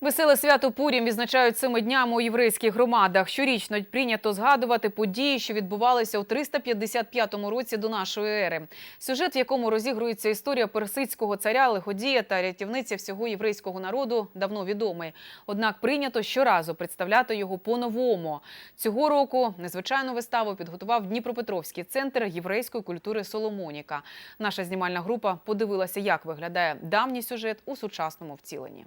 Веселе свято Пурім відзначають цими днями у єврейських громадах. Щорічно прийнято згадувати події, що відбувалися у 355 році до нашої ери. Сюжет, в якому розігрується історія персидського царя, лиходія та рятівниця всього єврейського народу, давно відомий. Однак прийнято щоразу представляти його по-новому. Цього року незвичайну виставу підготував Дніпропетровський центр єврейської культури Соломоніка. Наша знімальна група подивилася, як виглядає давній сюжет у сучасному втіленні.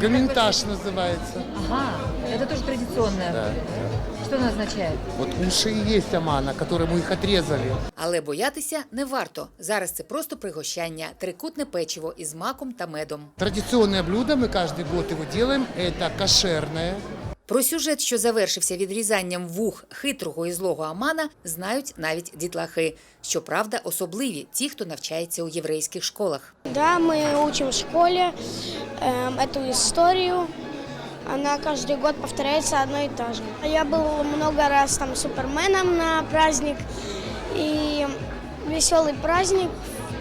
Комментаж называется. Ага, это тоже традиционное. Да. Что оно означает? Вот уши и есть амана, которому их отрезали. Але боятися не варто. Зараз це просто пригощання, трикутне печиво із маком та медом. Традиционное блюдо, мы каждый год его делаем, это кошерное. Про сюжет, що завершився відрізанням вух хитрого і злого Амана, знають навіть дітлахи. Щоправда, особливі ті, хто навчається у єврейських школах. Да, мы учим в школе эм, эту историю. Она каждый год повторяется одно и то же. Я был много раз там суперменом на праздник. И веселый праздник,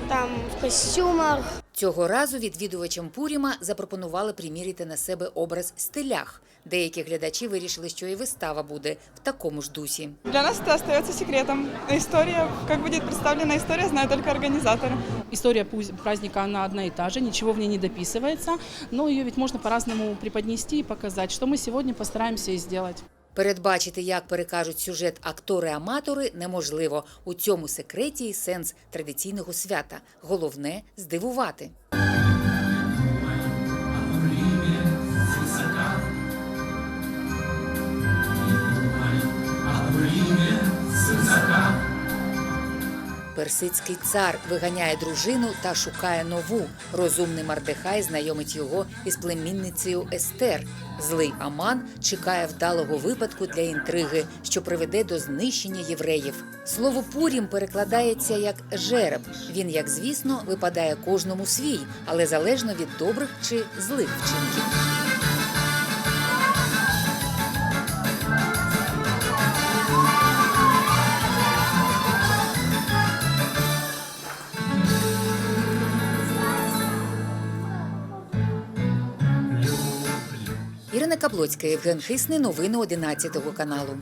там в костюмах. Цього разу відвідувачам Пуріма запропонували приміряти на себе образ стилях. Деякі глядачі вирішили, що і вистава буде в такому ж дусі. Для нас это остается секретом. История, как будет представлена история, знают только организаторы. История пуз- праздника, она одна и та же, ничего в ней не дописывается, но ее ведь можно по-разному преподнести и показать, что мы сегодня постараемся и сделать. Передбачити, як перекажуть сюжет актори-аматори, неможливо. У цьому секреті і сенс традиційного свята. Головне здивувати. Персидський цар виганяє дружину та шукає нову. Розумний Мардехай знайомить його із племінницею Естер. Злий Аман чекає вдалого випадку для інтриги, що приведе до знищення євреїв. Слово Пурім перекладається як жереб. Він, як звісно, випадає кожному свій, але залежно від добрих чи злих вчинків. Ірина Каблоцька, Євген Хисний. Новини 11 каналу.